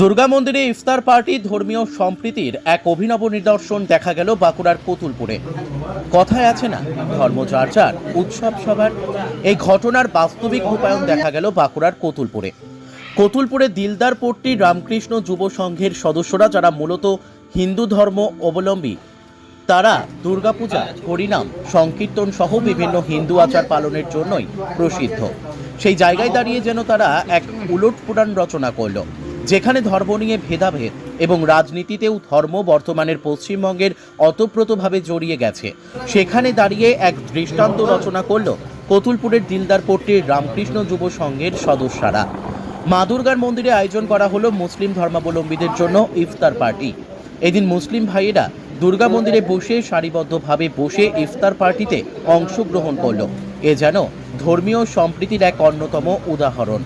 দুর্গা মন্দিরে ইফতার পার্টি, ধর্মীয় সম্প্রীতির এক অভিনব নিদর্শন দেখা গেল বাঁকুড়ার কতুলপুরে। কথায় আছে না, ধর্ম উৎসব সবার। এই ঘটনার বাস্তবিক রূপায়ণ দেখা গেল বাঁকুড়ার কতুলপুরে। কতুলপুরে দিলদার পট্টি, রামকৃষ্ণ যুব সংঘের সদস্যরা যারা মূলত হিন্দু ধর্ম অবলম্বী, তারা দুর্গাপূজা, হরিনাম, সংকীর্তন সহ বিভিন্ন হিন্দু আচার পালনের জন্যই প্রসিদ্ধ। সেই জায়গায় দাঁড়িয়ে যেন তারা এক উলট পুরাণ রচনা করল। যেখানে ধর্ম নিয়ে ভেদাভেদ এবং রাজনীতিতেও ধর্ম বর্তমানের পশ্চিমবঙ্গের অতপ্রতভাবে জড়িয়ে গেছে, সেখানে দাঁড়িয়ে এক দৃষ্টান্ত রচনা করল কতুলপুরের দিলদার পট্টির রামকৃষ্ণ যুব সংঘের সদস্যরা। মা দুর্গার মন্দিরে আয়োজন করা হলো মুসলিম ধর্মাবলম্বীদের জন্য ইফতার পার্টি। এদিন মুসলিম ভাইয়েরা দুর্গা মন্দিরে বসে সারিবদ্ধভাবে বসে ইফতার পার্টিতে অংশগ্রহণ করল। এ যেন ধর্মীয় সম্প্রীতির এক অন্যতম উদাহরণ।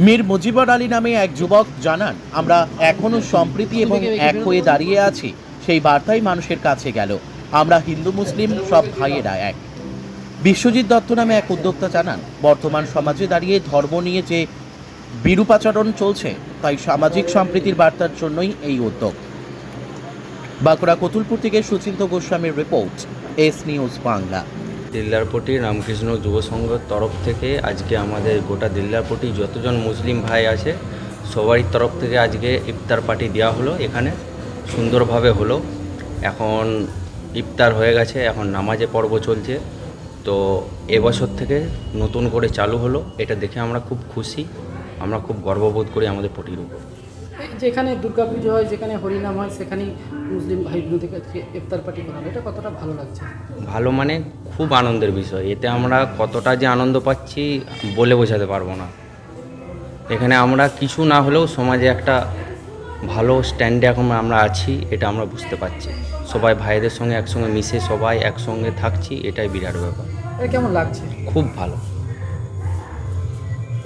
মীর মুজিবর আলী নামে এক যুবক জানান আমরা এখনও সম্প্রীতি এবং এক হয়ে দাঁড়িয়ে আছি। সেই বার্তাই মানুষের কাছে গেল। আমরা হিন্দু মুসলিম সব ভাইয়েরা এক। বিশ্বজিৎ দত্ত নামে এক উদ্যোক্তা জানান বর্তমান সমাজে দাঁড়িয়ে ধর্ম নিয়ে যে বিরূপাচরণ চলছে তাই সামাজিক সম্প্রীতির বার্তার জন্যই এই উদ্যোগ। বাঁকুড়া কতুলপুর থেকে সুচিন্ত গোস্বামীর report S news Bangla. Dillarpati Ramakrishna যুব সংঘর তরফ থেকে আজকে আমাদের গোটা দিল্লারপটি যতজন মুসলিম ভাই আছে সবারই তরফ থেকে আজকে ইফতার পার্টি দেওয়া হলো। এখানে সুন্দরভাবে হলো। এখন ইফতার হয়ে গেছে এখন নামাজে পর্ব চলছে। তো এবছর থেকে নতুন করে চালু হলো। এটা দেখে আমরা খুব খুশি। আমরা খুব গর্ববোধ করি আমাদের পটির উপর। যেখানে দুর্গাপুজো হয় যেখানে হরিনাম হয় সেখানেই মুসলিম ভাই বোনদেরকে আজকে ইফতার পার্টি করা এটা কতটা ভালো লাগছে? ভালো মানে খুব আনন্দের বিষয়। এতে আমরা কতটা যে আনন্দ পাচ্ছি বলে বোঝাতে পারব না। এখানে আমরা কিছু না হলেও সমাজে একটা ভালো স্ট্যান্ডে এখন আমরা আছি এটা আমরা বুঝতে পারছি। সবাই ভাইদের সঙ্গে একসঙ্গে মিশে সবাই একসঙ্গে থাকছি এটাই বিরাট ব্যাপার। কেমন লাগছে? খুব ভালো।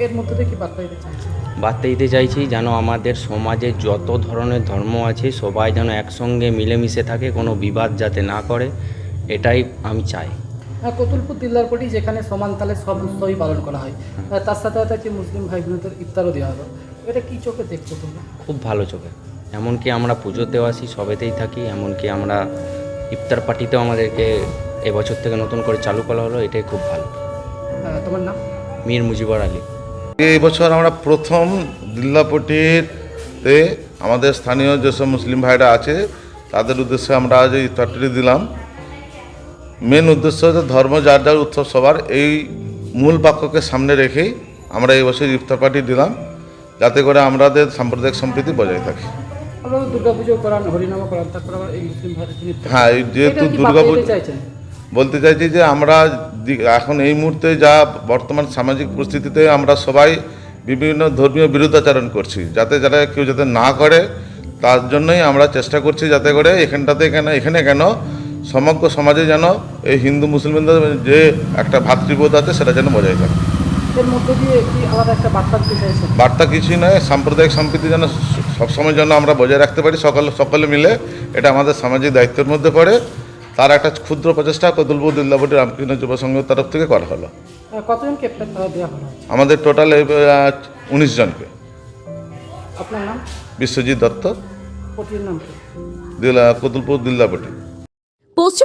এর মধ্যে কি বার্তা দিতে চাইছে বার্তা দিতে চাইছি যেন আমাদের সমাজে যত ধরনের ধর্ম আছে সবাই যেন একসঙ্গে মিলেমিশে থাকে কোনো বিবাদ যাতে না করে এটাই আমি চাই। কতুলপুর দিল্লারপটি যেখানে সমান তালে সব উৎসবই পালন করা হয়। আর তার সাথে সাথে যে মুসলিম ভাই বোনদের ইফতারও দেওয়া হলো এটা কি চোখে দেখছ তোমরা? খুব ভালো চোখে। এমনকি আমরা পুজোতেও আসি সবেতেই থাকি এমনকি আমরা ইফতার পার্টিতেও আমাদেরকে এবছর থেকে নতুন করে চালু করা হলো এটাই খুব ভালো। আহ, তোমার নাম? মীর মুজিবর আলী। এই বছর আমরা প্রথম দিল্লাপটিতে আমাদের স্থানীয় যেসব মুসলিম ভাইরা আছে তাদের উদ্দেশ্যে আমরা আজ এই ইফতারটি দিলাম। মেন উদ্দেশ্য হচ্ছে ধর্ম যার যার উৎসব সবার এই মূল বাক্যকে সামনে রেখেই আমরা এই বছর ইফতার পার্টি দিলাম যাতে করে আমাদের সাম্প্রদায়িক সম্প্রীতি বজায় থাকে। হ্যাঁ এই যেহেতু দুর্গাপুজো বলতে চাইছি যে আমরা এখন এই মুহূর্তে যা বর্তমান সামাজিক পরিস্থিতিতে আমরা সবাই বিভিন্ন ধর্মীয় বিরুদ্ধাচরণ করছি যাতে যারা কেউ যাতে না করে তার জন্যই আমরা চেষ্টা করছি যাতে করে এখানটাতে কেন এখানে কেন সমগ্র সমাজে যেন এই হিন্দু মুসলিমদের যে একটা ভাতৃবোধ আছে সেটা যেন বজায় থাকে। বার্তা কিছুই নয় সাম্প্রদায়িক সম্প্রীতি যেন সবসময় যেন আমরা বজায় রাখতে পারি সকলে সকলে মিলে। এটা আমাদের সামাজিক দায়িত্বের মধ্যে পড়ে। তার একটা ক্ষুদ্র প্রচেষ্টা কদুলপুর দিল্লাপটি রামকৃষ্ণ যুব সংঘের তরফ থেকে করা হলো। আমাদের টোটাল উনিশ জনকে। বিশ্বজিৎ দত্ত। কতুলপুর দিল্লাপটি Bozçu